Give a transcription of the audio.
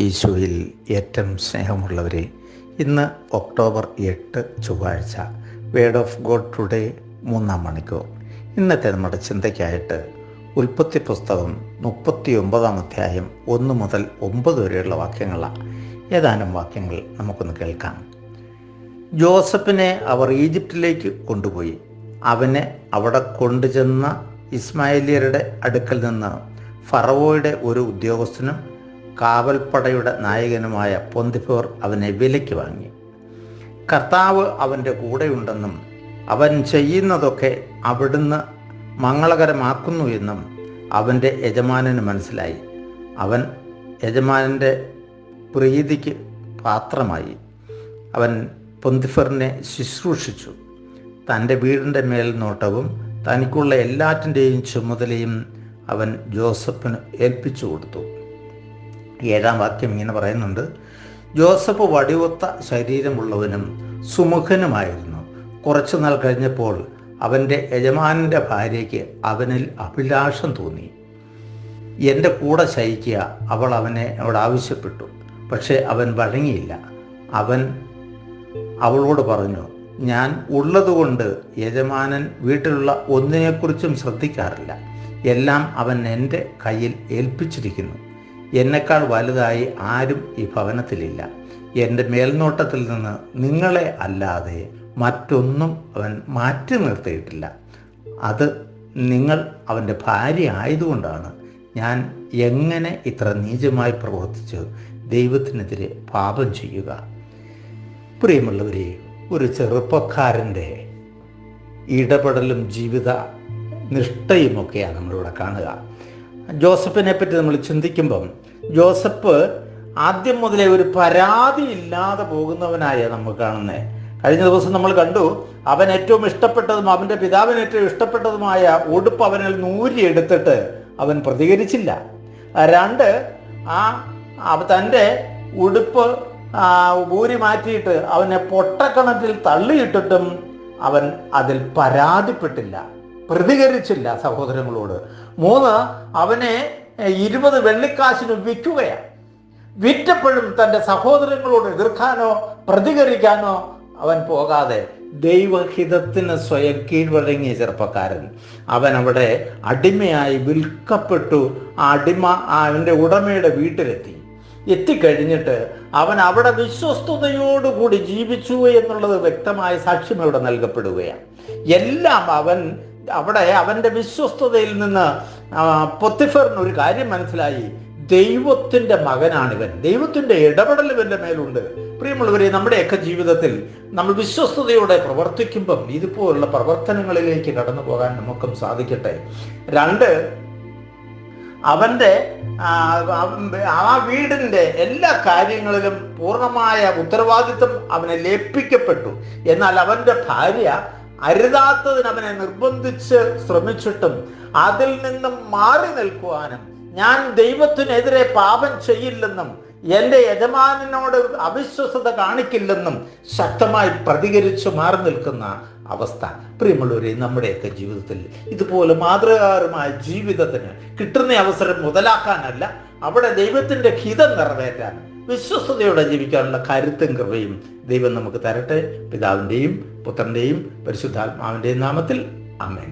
ഈശോയിൽ ഏറ്റവും സ്നേഹമുള്ളവരെ ഇന്ന് ഒക്ടോബർ എട്ട് ചൊവ്വാഴ്ച വേഡ് ഓഫ് ഗോഡ് ടുഡേ മൂന്നാം മണിക്കൂർ. ഇന്നത്തെ നമ്മുടെ ചിന്തയ്ക്കായിട്ട് ഉൽപ്പത്തി പുസ്തകം മുപ്പത്തി ഒമ്പതാം അധ്യായം ഒന്ന് മുതൽ ഒമ്പത് വരെയുള്ള വാക്യങ്ങളാണ് ഏതാനും വാക്യങ്ങൾ നമുക്കൊന്ന് കേൾക്കാം. ജോസഫിനെ അവർ ഈജിപ്തിലേക്ക് കൊണ്ടുപോയി. അവനെ അവിടെ കൊണ്ടുചെന്ന ഇസ്മായിലിയരുടെ അടുക്കൽ നിന്ന് ഫറവോയുടെ ഒരു ഉദ്യോഗസ്ഥനും കാവൽപ്പടയുടെ നായകനുമായ പൊന്തിഫോർ അവനെ വിലയ്ക്ക് വാങ്ങി. കർത്താവ് അവന്റെ കൂടെയുണ്ടെന്നും അവൻ ചെയ്യുന്നതൊക്കെ അവിടുന്ന് മംഗളകരമാക്കുന്നു എന്നും അവന്റെ യജമാനന് മനസ്സിലായി. അവൻ യജമാനന്റെ പ്രീതിക്ക് പാത്രമായി. അവൻ പൊന്തിഫറിനെ ശുശ്രൂഷിച്ചു. തന്റെ വീടിന്റെ മേൽനോട്ടവും തനിക്കുള്ള എല്ലാറ്റിന്റെയും ചുമതലയും അവൻ ജോസഫിന് ഏൽപ്പിച്ചു കൊടുത്തു. ഏഴാം വാക്യം ഇങ്ങനെ പറയുന്നുണ്ട്. ജോസഫ് വടിവൊത്ത ശരീരമുള്ളവനും സുമുഖനുമായിരുന്നു. കുറച്ചു നാൾ കഴിഞ്ഞപ്പോൾ അവന്റെ യജമാനന്റെ ഭാര്യയ്ക്ക് അവനിൽ അഭിലാഷം തോന്നി. എന്റെ കൂടെ ശയിക്കുക അവൾ അവനെ അവിടെ ആവശ്യപ്പെട്ടു. പക്ഷേ അവൻ വഴങ്ങിയില്ല. അവൻ അവളോട് പറഞ്ഞു ഞാൻ ഉള്ളതുകൊണ്ട് യജമാനൻ വീട്ടിലുള്ള ഒന്നിനെക്കുറിച്ചും ശ്രദ്ധിക്കാറില്ല. എല്ലാം അവൻ എന്റെ കയ്യിൽ ഏൽപ്പിച്ചിരിക്കുന്നു. എന്നെക്കാൾ വലുതായി ആരും ഈ ഭവനത്തിലില്ല. എന്റെ മേൽനോട്ടത്തിൽ നിന്ന് നിങ്ങളെ അല്ലാതെ മറ്റൊന്നും അവൻ മാറ്റി നിർത്തിയിട്ടില്ല. അത് നിങ്ങൾ അവന്റെ ഭാര്യ ആയതുകൊണ്ടാണ്. ഞാൻ എങ്ങനെ ഇത്ര നീചമായി പ്രവർത്തിച്ച്? ദൈവത്തിനെതിരെ പാപം ചെയ്യുക. പ്രിയമുള്ളവരെ ഒരു ചെറുപ്പക്കാരന്റെ ഇടപെടലും ജീവിത നിഷ്ഠയുമൊക്കെയാണ് നമ്മളിവിടെ കാണുക. ജോസഫിനെ പറ്റി നമ്മൾ ചിന്തിക്കുമ്പം ജോസഫ് ആദ്യം മുതലേ ഒരു പരാതി ഇല്ലാതെ പോകുന്നവനായ നമ്മൾ കാണുന്നത് കഴിഞ്ഞ ദിവസം നമ്മൾ കണ്ടു അവൻ ഏറ്റവും ഇഷ്ടപ്പെട്ടതും അവന്റെ പിതാവിന് ഏറ്റവും ഇഷ്ടപ്പെട്ടതുമായ ഉടുപ്പ് അവനിൽ നൂരി എടുത്തിട്ട് അവൻ പ്രതികരിച്ചില്ല. രണ്ട് ആ തന്റെ ഉടുപ്പ് ഊരി മാറ്റിയിട്ട് അവനെ പൊട്ടക്കണത്തിൽ തള്ളിയിട്ടിട്ടും അവൻ അതിൽ പരാതിപ്പെട്ടില്ല. പ്രതികരിച്ചില്ല സഹോദരങ്ങളോട്. മൂന്ന് അവനെ ഇരുപത് വെള്ളിക്കാശിന് വിൽക്കുകയാണ്. വിറ്റപ്പോഴും തന്റെ സഹോദരങ്ങളോട് എതിർക്കാനോ പ്രതികരിക്കാനോ അവൻ പോകാതെ ദൈവഹിതത്തിന് സ്വയം കീഴ്വഴങ്ങിയ ചെറുപ്പക്കാരൻ. അവൻ അവിടെ അടിമയായി വിൽക്കപ്പെട്ടു. ആ അടിമ അവന്റെ ഉടമയുടെ വീട്ടിലെത്തി. എത്തിക്കഴിഞ്ഞിട്ട് അവൻ അവിടെ വിശ്വസ്തയോടുകൂടി ജീവിച്ചു എന്നുള്ളത് വ്യക്തമായ സാക്ഷ്യം ഇവിടെ നൽകപ്പെടുകയാണ്. എല്ലാം അവൻ അവിടെ അവന്റെ വിശ്വസ്തതയിൽ നിന്ന് പൊത്തിഫറിന് ഒരു കാര്യം മനസ്സിലായി. ദൈവത്തിന്റെ മകനാണിവൻ. ദൈവത്തിന്റെ ഇടപെടൽ ഇവന്റെ മേലുണ്ട്. പ്രിയമുള്ളവരെ നമ്മുടെയൊക്കെ ജീവിതത്തിൽ നമ്മൾ വിശ്വസ്തയോടെ പ്രവർത്തിക്കുമ്പം ഇതുപോലുള്ള പ്രവർത്തനങ്ങളിലേക്ക് കടന്നു പോകാൻ നമുക്കും സാധിക്കട്ടെ. രണ്ട് അവന്റെ ആ വീടിന്റെ എല്ലാ കാര്യങ്ങളിലും പൂർണമായ ഉത്തരവാദിത്വം അവനെ ലയിപ്പിക്കപ്പെട്ടു. എന്നാൽ അവന്റെ ഭാര്യ അരുതാത്തതിന് അവനെ നിർബന്ധിച്ച് ശ്രമിച്ചിട്ടും അതിൽ നിന്നും മാറി നിൽക്കുവാനും ഞാൻ ദൈവത്തിനെതിരെ പാപം ചെയ്യില്ലെന്നും എന്റെ യജമാനോട് അവിശ്വസത കാണിക്കില്ലെന്നും ശക്തമായി പ്രതികരിച്ച് മാറി നിൽക്കുന്ന അവസ്ഥ. പ്രിയമുള്ളവരെ നമ്മുടെയൊക്കെ ജീവിതത്തിൽ ഇതുപോലെ മാതൃകാപരമായ ജീവിതത്തിന് കിട്ടുന്ന അവസരം മുതലാക്കാനല്ല അവിടെ ദൈവത്തിന്റെ ഹിതം നിറവേറ്റാൻ വിശ്വസ്തയോടെ ജീവിക്കാനുള്ള കരുത്തും കൃപയും ദൈവം നമുക്ക് തരട്ടെ. പിതാവിന്റെയും പുത്രന്റെയും പരിശുദ്ധാത്മാവിന്റെയും നാമത്തിൽ. അമ്മേൻ